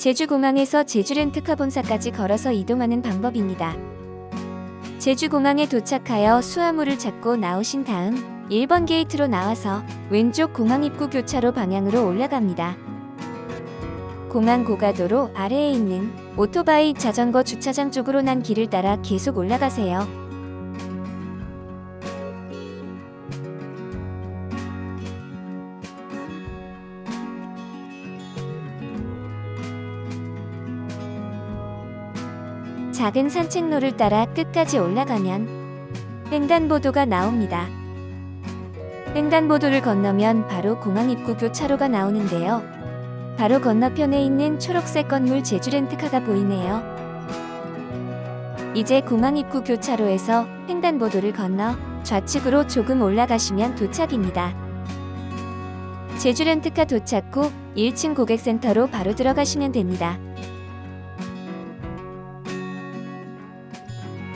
제주공항에서 제주렌트카 본사까지 걸어서 이동하는 방법입니다. 제주공항에 도착하여 수화물을 찾고 나오신 다음 1번 게이트로 나와서 왼쪽 공항 입구 교차로 방향으로 올라갑니다. 공항 고가도로 아래에 있는 오토바이 자전거 주차장 쪽으로 난 길을 따라 계속 올라가세요. 작은 산책로를 따라 끝까지 올라가면 횡단보도가 나옵니다. 횡단보도를 건너면 바로 공항 입구 교차로가 나오는데요. 바로 건너편에 있는 초록색 건물 제주 렌트카가 보이네요. 이제 공항 입구 교차로에서 횡단보도를 건너 좌측으로 조금 올라가시면 도착입니다. 제주 렌트카 도착 후 1층 고객센터로 바로 들어가시면 됩니다.